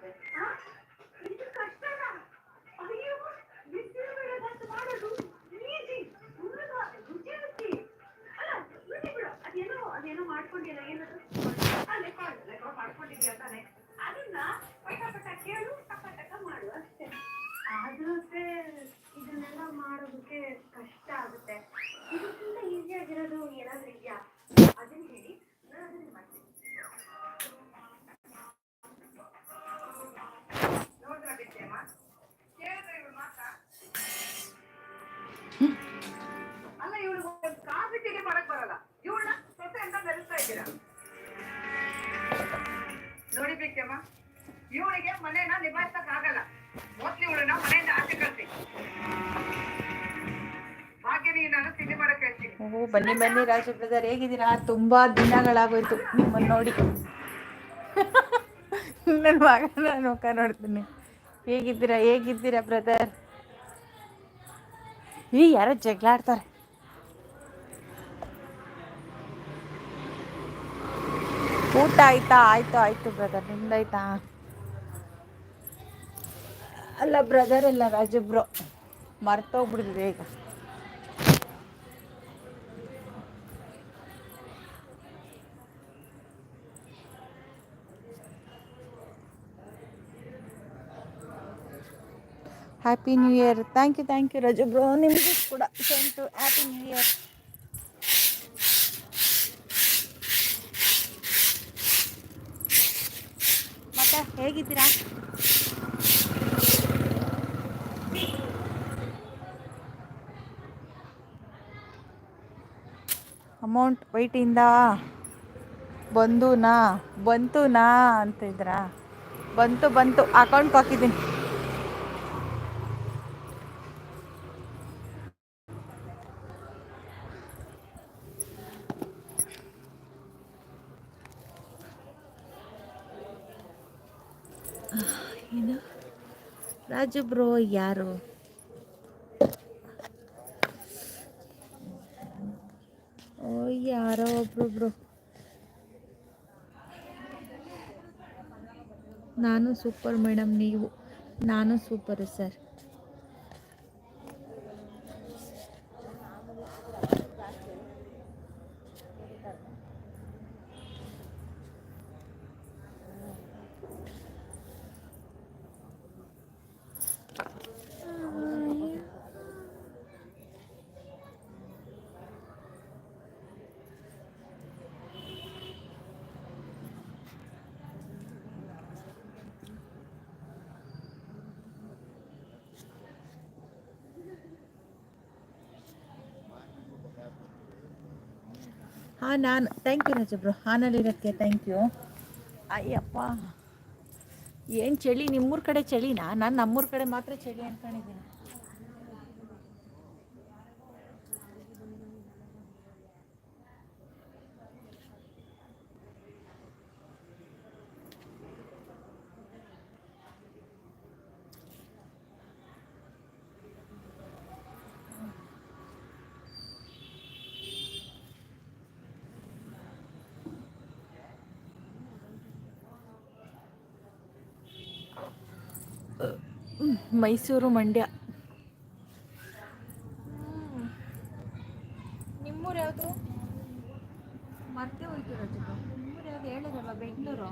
husband ಓ ಬನ್ನಿ ಬನ್ನಿ Raju brother ಹೇಗಿದ್ದೀರಾ? ತುಂಬಾ ದಿನಗಳಾಗೋಯ್ತು ನಿಮ್ಮನ್ನು ನೋಡಿ. ನನ್ನ ನಾನು ಮುಖ ನೋಡ್ತೀನಿ. ಹೇಗಿದ್ದೀರಾ ಹೇಗಿದ್ದೀರಾ ಬ್ರದರ್? ಈ ಯಾರೋ ಜಗಳ ಆಡ್ತಾರೆ. ಊಟ ಆಯ್ತಾ? ಆಯ್ತು ಆಯ್ತು ಬ್ರದರ್. ನಿಮ್ದಾಯ್ತಾ ಅಲ್ಲ ಬ್ರದರ್, ಅಲ್ಲ ರಾಜಬ್ರು. ಮರ್ತೋಗ್ಬಿಡಿದ್ರೆ ಈಗ. Happy new year thank you thank you Raju bro ನಿಮಗೂ ಕೂಡ ಸೇಮ್ ಹ್ಯಾಪಿ ನ್ಯೂ ಇಯರ್ ಮತ್ತೆ ಹೇಗಿದ್ದೀರಾ? ಅಮೌಂಟ್ ವೈಟಿಂದ ಬಂತು ನಾ ಅಂತಿದ್ರಾ? ಬಂತು ಬಂತು. ಅಕೌಂಟ್ಗೆ ಹಾಕಿದ್ದೀನಿ. ರಾಜು ಬ್ರೋ ಯಾರು? ಓ ಯಾರೋ ಒಬ್ರು ಬ್ರೋ. ನಾನು ಸೂಪರ್ ಮೇಡಮ್ ನೀವು. ನಾನು ಸೂಪರ್ ಸರ್. ಹಾಂ, ನಾನು ಥ್ಯಾಂಕ್ ಯು ರಾಜ ಬ್ರೋ ಹಾನಲ್ಲಿರೋಕ್ಕೆ ಥ್ಯಾಂಕ್ ಯು ಅಯ್ಯಪ್ಪ. ಏನು ಚಳಿ? ನಿಮ್ಮೂರ ಕಡೆ ಚಳಿನಾ? ನಾನು ನಮ್ಮೂರ ಕಡೆ ಮಾತ್ರ ಚಳಿ ಅನ್ಕೊಂಡಿದ್ದೀನಿ. ಮೈಸೂರು ಮಂಡ್ಯ ನಿಮ್ಮೂರು ಯಾವುದು ಮತ್ತೆ ಹೋಯ್ತು ರಾಜ ನಿಮ್ಮೂರು ಯಾವುದು ಹೇಳಿದ್ರಲ್ಲ ಬೆಂಗಳೂರು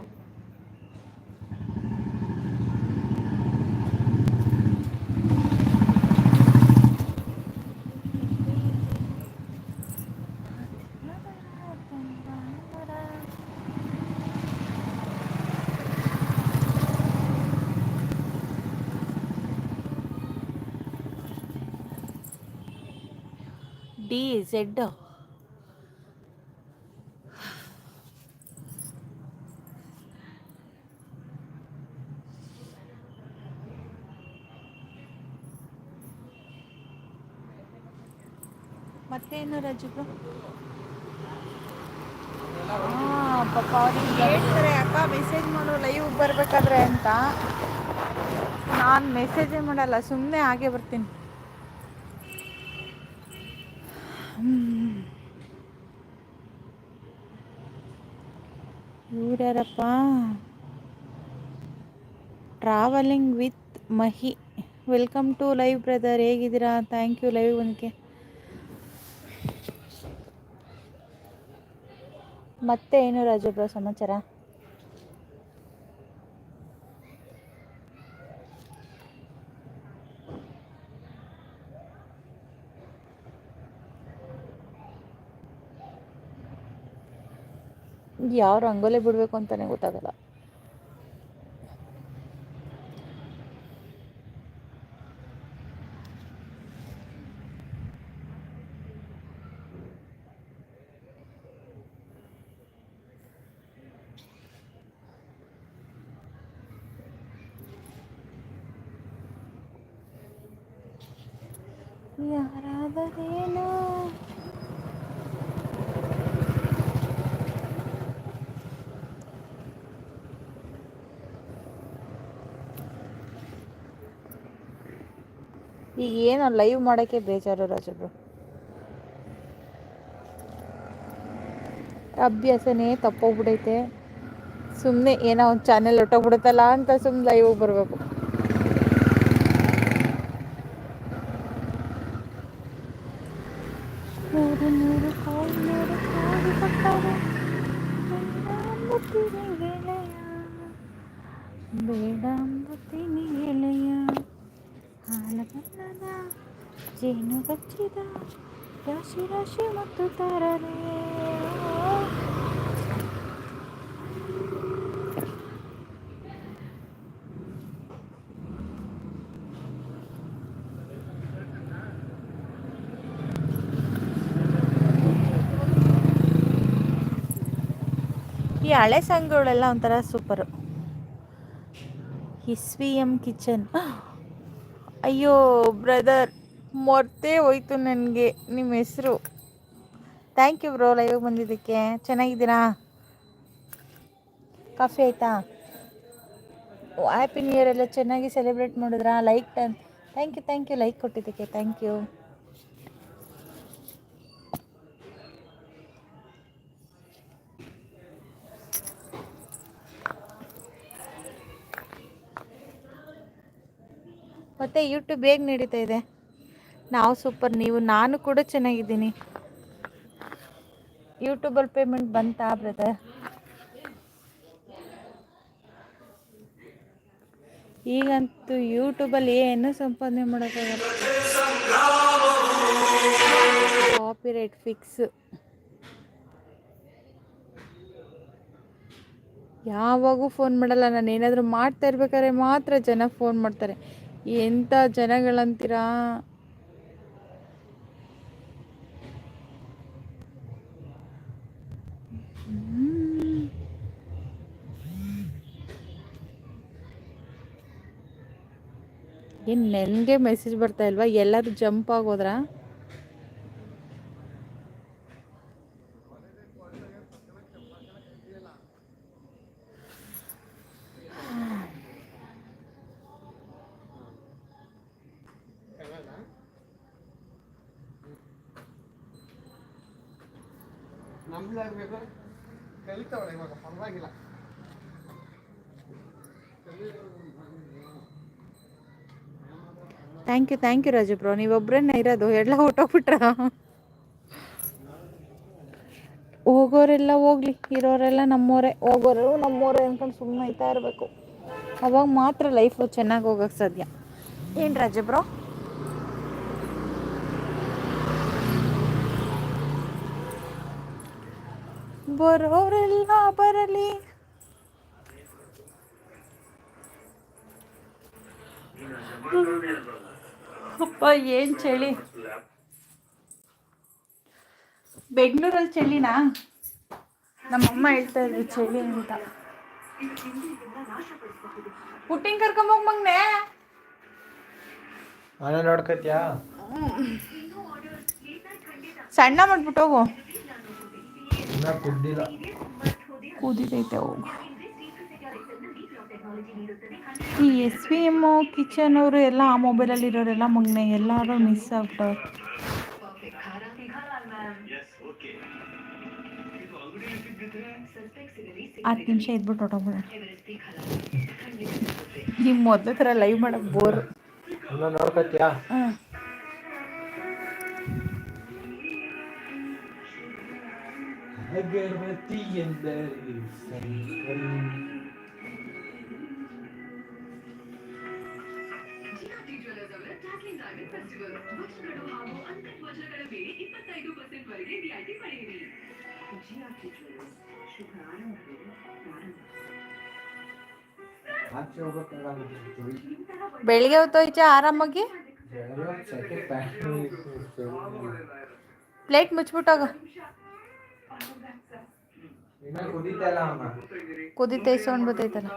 ಡಿ ಝೆಡ್ ಮತ್ತೇನು ರಜು ಹಾಂ ಪಾಪ ಅವ್ರಿಗೆ ಹೇಳ್ತಾರೆ, ಅಕ್ಕ ಮೆಸೇಜ್ ಮಾಡು ಲೈವ್ ಬರಬೇಕಾದ್ರೆ ಅಂತ. ನಾನು ಮೆಸೇಜೇ ಮಾಡಲ್ಲ ಸುಮ್ಮನೆ ಹಾಗೆ ಬರ್ತೀನಿ. ಇವ್ರ್ಯಾರಪ್ಪ travelling with Mahi welcome to live brother ಹೇಗಿದ್ದೀರಾ? ಥ್ಯಾಂಕ್ ಯು ಲೈವ್ ಬಂದಕ್ಕೆ ಮತ್ತೆ ಏನು ರಾಜಬ್ರ ಸಮಾಚಾರ? ಯಾವ ರಂಗೋಲಿ ಬಿಡಬೇಕು ಅಂತಲೇ ಗೊತ್ತಾಗಲ್ಲ. ಯಾರಾದರೇನೋ? ಈಗ ಏನು ಲೈವ್ ಮಾಡೋಕ್ಕೆ ಬೇಜಾರು ರಾಜಬ್ರು. ಅಭ್ಯಾಸನೇ ತಪ್ಪೋಗ್ಬಿಡೈತೆ. ಸುಮ್ಮನೆ ಏನೋ ಒಂದು ಚಾನೆಲ್ ಹೊಟ್ಟೋಗ್ಬಿಡುತ್ತಲ್ಲ ಅಂತ ಸುಮ್ಮನೆ ಲೈವ್ ಬರಬೇಕು. ಬೇಡ ಅಂಬುತ್ತೀನಿ ಹಾಲ ಜೇನು ಬಚ್ಚಿದ ರಾಶಿ ರಾಶಿ ಮತ್ತು ತಾರರೆ ಈ ಹಳೆ ಸಾಂಗ್ಗಳೆಲ್ಲ ಒಂಥರ super S V M kitchen. ಅಯ್ಯೋ ಬ್ರದರ್ ಮರ್ತೇ ಹೋಯ್ತು ನನಗೆ ನಿಮ್ಮ ಹೆಸರು. ಥ್ಯಾಂಕ್ ಯು ಬ್ರೋ ಲೈವ್ ಬಂದಿದ್ದಕ್ಕೆ. ಚೆನ್ನಾಗಿದ್ದೀರಾ? ಕಾಫಿ ಆಯಿತಾ? ಹ್ಯಾಪಿ ನ್ಯೂ ಇಯರ್ ಎಲ್ಲ ಚೆನ್ನಾಗಿ ಸೆಲೆಬ್ರೇಟ್ ಮಾಡಿದ್ರಾ? Like thank you thank you like ಕೊಟ್ಟಿದ್ದಕ್ಕೆ. ಥ್ಯಾಂಕ್ ಯು ಮತ್ತು ಯೂಟ್ಯೂಬ್ ಹೇಗೆ ನಡೀತಾ ಇದೆ? ನಾವು ಸೂಪರ್ ನೀವು, ನಾನು ಕೂಡ ಚೆನ್ನಾಗಿದ್ದೀನಿ. ಯೂಟ್ಯೂಬಲ್ಲಿ ಪೇಮೆಂಟ್ ಬಂತಾ ಬ್ರದರ್ ಈಗಂತೂ ಯೂಟ್ಯೂಬಲ್ಲಿ ಏನು ಸಂಪಾದನೆ ಮಾಡೋಕ್ಕಾಗಲ್ಲ. ಕಾಪಿರೈಟ್ ಫಿಕ್ಸ್ ಯಾವಾಗೂ ಫೋನ್ ಮಾಡಲ್ಲ, ನಾನು ಏನಾದರೂ ಮಾಡ್ತಾ ಇರ್ಬೇಕಾದ್ರೆ ಮಾತ್ರ ಜನ ಫೋನ್ ಮಾಡ್ತಾರೆ. ಎಂಥ ಜನಗಳಂತೀರಾ? ಏನು ನನಗೆ ಮೆಸೇಜ್ ಬರ್ತಾ ಇಲ್ವಾ? ಎಲ್ಲರೂ ಜಂಪ್ ಆಗೋದ್ರಾ? ಕಲಿತಾವಳೆ ಇವಾಗ ಪರವಾಗಿಲ್ಲ. Thank you thank you Raju bro ನೀವೊಬ್ಬರನ್ನೇ ಇರೋದು, ಎಲ್ಲ ಹೊಟ್ಟೋಗ್ಬಿಟ್ರ ಹೋಗೋರೆಲ್ಲ ಹೋಗ್ಲಿ, ಇರೋರೆಲ್ಲ ನಮ್ಮೋರೆ. ಹೋಗೋರು ನಮ್ಮೋರೆ ಅಂದ್ಕೊಂಡು ಸುಮ್ಮನೆ ಇರಬೇಕು. ಅವಾಗ ಮಾತ್ರ ಲೈಫು ಚೆನ್ನಾಗಿ ಹೋಗೋಕ್ಕೆ ಸಾಧ್ಯ. ಏನು ರಾಜು ಬ್ರೋ ಬರೋರೆಲ್ಲ ಬರಲಿ. ಅಪ್ಪ ಏನು ಚಳಿ? ಬೆಂಗಳೂರಲ್ಲಿ ಚಳಿನಾ? ನಮ್ಮಮ್ಮ ಹೇಳ್ತಾ ಇದ್ರು ಚಳಿ ಅಂತ. ಪುಟ್ಟಿಂಗ್ ಕರ್ಕೊಂಬೋಗ್ ಮಗ್ನೆ. ನೋಡ್ಕತ್ಯಾ? ಸಣ್ಣ ಮಾಡ್ಬಿಟ್ಟು ಹೋಗು. ಇನ್ನ ಕುದ್ದಿಲ್ಲ ಕೂದಿದೈತೆ ಹೋಗು. ಈ ಎಸ್ ವಿ ಎಂ ಕಿಚನ್ ಅವರು ಎಲ್ಲ ಆ ಮೊಬೈಲಲ್ಲಿ ಇರೋರೆಲ್ಲ ಮಗ್ನೆ ಎಲ್ಲರೂ ಮಿಸ್ ಆಗ್ಬಿಟ್ಟವ್ರು ಹತ್ತು ನಿಮಿಷ ಇದ್ಬಿಟ್ಟು ಹೊಟ್ಟೋಗ್ಬಿಡ ನಿಮ್ಮ ಮೊದಲ ಥರ ಲೈವ್ ಮಾಡಕ್ಕೆ ಬೋರ್ ನೋಡ್ಕತ್ಯಾ ಹ್ಞೂ ಪ್ರಾರಂಭ ಆಚೆ ಹೋಗ್ಬೇಕಾಗುತ್ತೆ ಬೆಳಿಗ್ಗೆ ಹೊತ್ತೋಯ್ಚ ಆರಾಮಾಗಿ ಸೆಕೆ ಪ್ಯಾಂಟ್ ಪ್ಲೇಟ್ ಮುಚ್ಬಿಟ್ಟೋಗ ಇನ್ನ ಕುದೀತಲ್ಲ ಅಮ್ಮ ಕುದಿತೈ sound ಬರ್ತೈತಲ್ಲ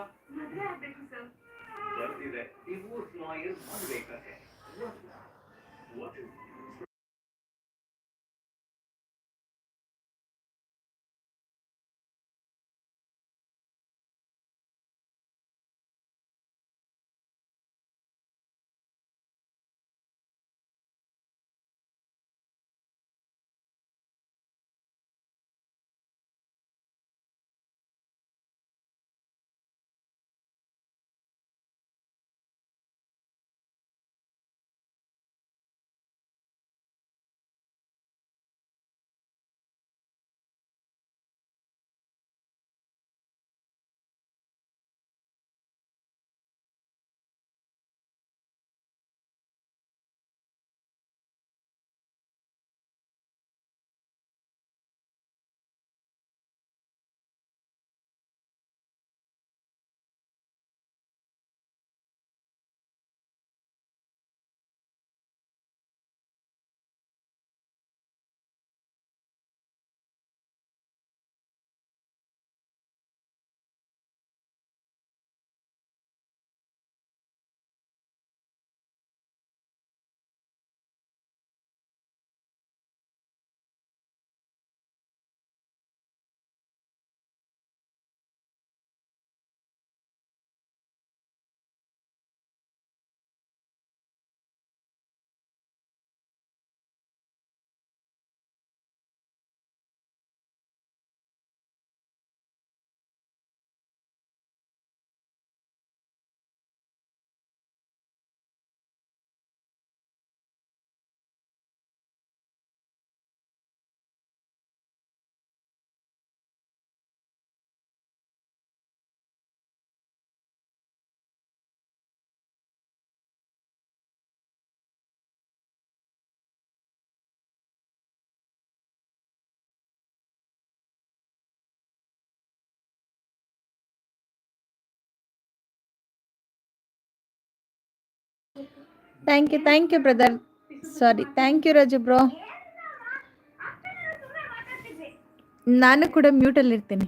thank you thank you brother sorry thank you Raju bro ನಾನು ಕೂಡ ಮ್ಯೂಟಲ್ಲಿ ಇರ್ತೀನಿ